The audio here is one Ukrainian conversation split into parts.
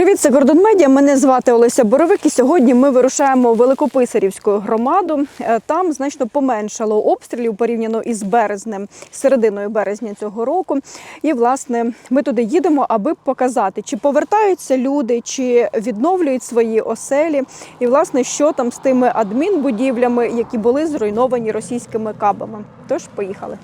Привіт, це Гордон Медіа. Мене звати Олеся Боровик. І сьогодні ми вирушаємо в Великописарівську громаду. Е, Там значно поменшало обстрілів порівняно із березнем, серединою березня цього року. І власне ми туди їдемо, аби показати, чи повертаються люди, чи відновлюють свої оселі, і власне що там з тими адмінбудівлями, які були зруйновані російськими кабами. Тож поїхали.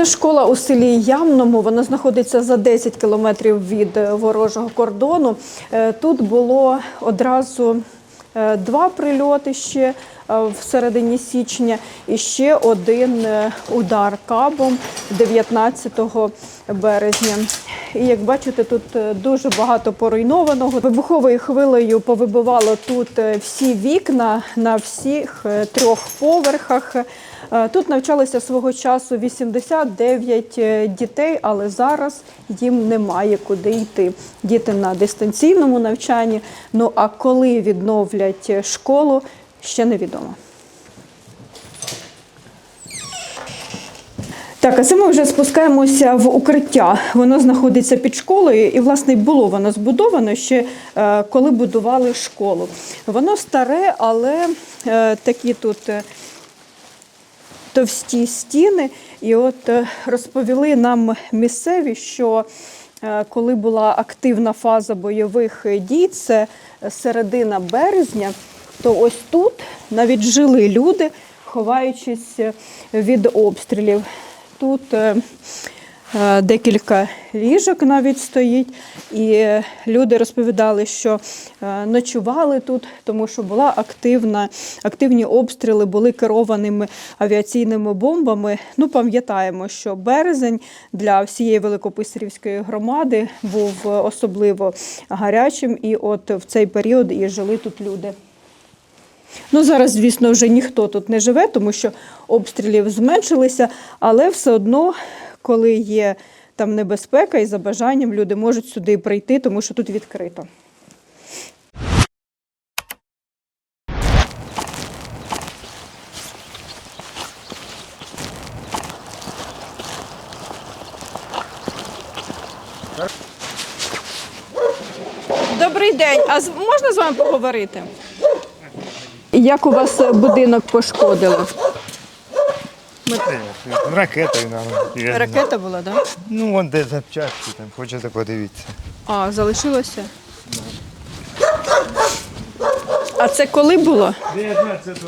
Це школа у селі Ямному. Вона знаходиться за 10 кілометрів від е, ворожого кордону. Е, Тут було одразу е, два прильоти ще в середині січня і ще один удар кабом 19 березня. І як бачите, тут дуже багато поруйнованого. Вибуховою хвилею повибивало тут всі вікна на всіх трьох поверхах. Е, Тут навчалося свого часу 89 е, дітей, але зараз їм немає куди йти. Діти на дистанційному навчанні. Ну а коли відновлять е, школу, ще невідомо. Так, а це ми вже спускаємося в укриття. Воно знаходиться під школою, і власне було воно збудовано ще коли будували школу. Воно старе, але такі тут. Товсті стіни. І от е, розповіли нам місцеві, що е, коли була активна фаза бойових дій, це середина березня, то ось тут навіть жили люди, ховаючись від обстрілів. Тут е, декілька ліжок навіть стоїть, і е, люди розповідали, що е, ночували тут, тому що була активна, активні обстріли, були керованими авіаційними бомбами. Ну, пам'ятаємо, що березень для всієї Великописарівської громади був е, особливо гарячим, і от в цей період і жили тут люди. Ну, зараз, звісно, вже ніхто тут не живе, тому що обстрілів зменшилися, але все одно, коли є там небезпека і за бажанням люди можуть сюди прийти, тому що тут відкрито. Добрий день. А можна з вами поговорити? Як у вас е, будинок пошкодило? Ракетою, наверное. Ракета була, так? Да? Ну, вон де запчасті, там, хочете подивитися. А, залишилося? А це коли було? 19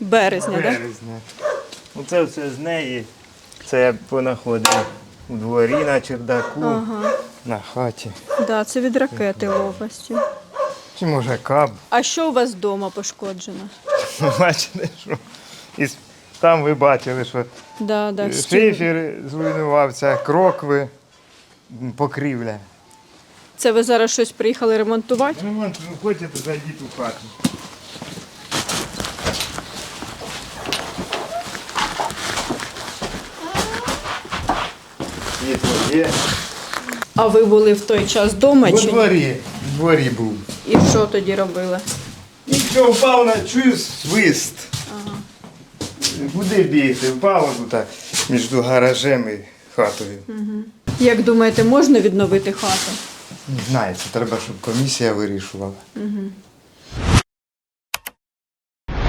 Березня, так? Да? березня. Оце все з неї. Це я понаходив у дворі на чердаку, Ага. на хаті. Да, це від ракети лопасті. Чи може каб. А що у вас вдома пошкоджено? Бачите, що. Там ви бачили, що Да, да, стіни. шифер зруйнувався, крокви, м, покрівля. Це ви зараз щось приїхали ремонтувати? Ну, вон, ну, хочете, зайдіть у хату. Є. А ви були в той час вдома У чи ні? дворі, в дворі був. І що тоді робили? І впав на чую свист. Куди бігти? Впав тут між гаражем і хатою. Як думаєте, можна відновити хату? Не знаю, це треба, щоб комісія вирішувала.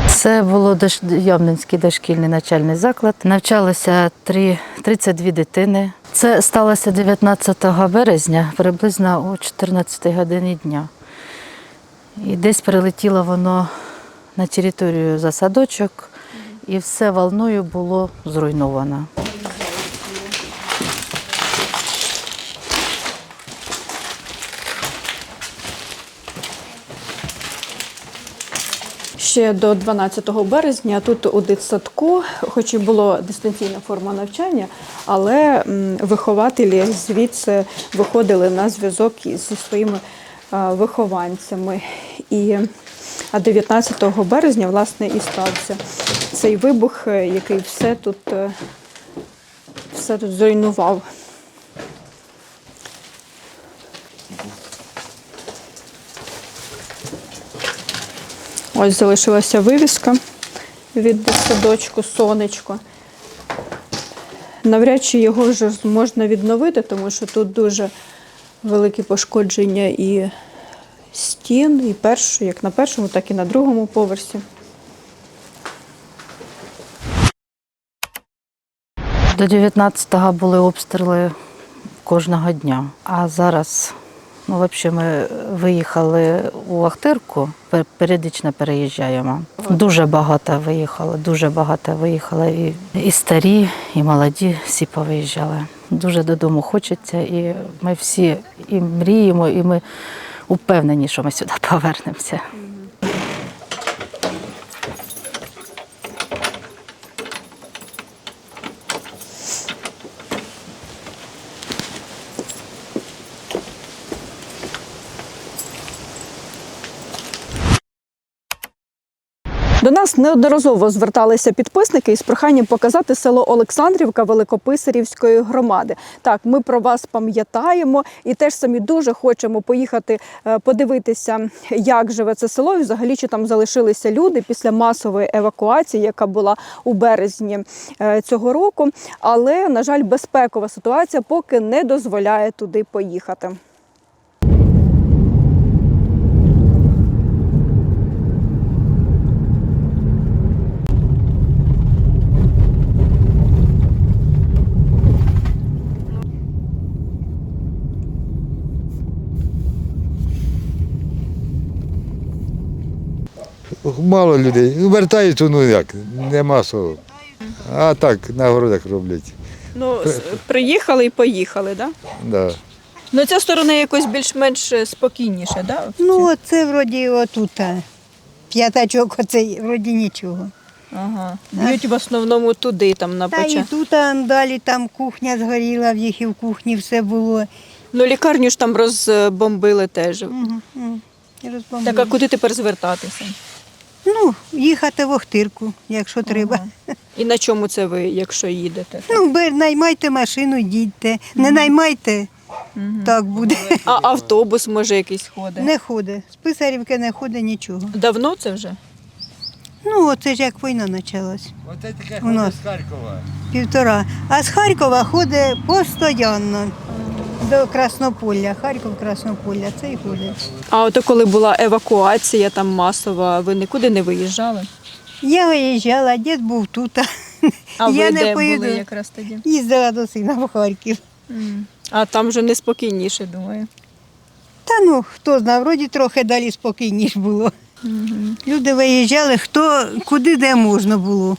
Це було дош- Явненський дошкільний навчальний заклад. Навчалося три- 32 дитини. Це сталося 19 березня, приблизно о 14 годині дня. І десь прилетіло воно на територію за садочок, і все волною було зруйновано. Ще до 12 березня тут у дитсадку, хоч і було дистанційна форма навчання, але вихователі звідси виходили на зв'язок зі своїми вихованцями. І А 19 березня, власне, і стався цей вибух, е, який все тут, е, все тут зруйнував. Ось залишилася вивіска від садочку сонечко. Навряд чи його вже можна відновити, тому що тут дуже великі пошкодження і стін, і першу, як на першому, так і на другому поверсі. До 19-го були обстріли кожного дня. А зараз, ну, взагалі, ми виїхали у Ахтирку, періодично переїжджаємо. Дуже багато виїхало, дуже багато виїхало. І, і старі, і молоді всі повиїжджали. Дуже додому хочеться, і ми всі і мріємо, і ми упевнені, що ми сюди повернемося. До нас неодноразово зверталися підписники із проханням показати село Олександрівка Великописарівської громади. Так, ми про вас пам'ятаємо і теж самі дуже хочемо поїхати е, подивитися, як живе це село, і взагалі чи там залишилися люди після масової евакуації, яка була у березні е, цього року. Але на жаль, безпекова ситуація поки не дозволяє туди поїхати. Мало людей. Ну, Вертаються, ну як, не масово. А так, на городах роблять. Ну приїхали і поїхали, да? Да. Ну ця сторона якось більш-менш спокійніше, да? Ну, оце вроді отута. П'ятачок, оце вроді нічого. Ага. Б'ють в основному туди, там на Та і тут а, далі там кухня згоріла, в їх і в кухні все було. Ну лікарню ж там розбомбили теж. Угу, угу. Розбомбили. Так а куди тепер звертатися? Ну, їхати в Охтирку, якщо треба. І на чому це ви, якщо їдете? Ну, наймайте машину, їдьте. Не наймайте, так буде. А автобус може якийсь ходить? Не ходить. З Писарівки не ходить нічого. Давно це вже? Ну, оце ж як війна почалась. Оце таке У нас. з Харкова. Півтора. А з Харкова ходить постійно до Краснополя. Харків Краснополя, це і ходить. А от коли була евакуація там масова, ви нікуди не виїжджали? Я виїжджала, дід був тут. А я ви не де поїду. були якраз тоді? Їздила до сина в Харків. А там вже неспокійніше, думаю. Та ну, хто знає, вроді трохи далі спокійніше було. Люди виїжджали, хто куди де можна було.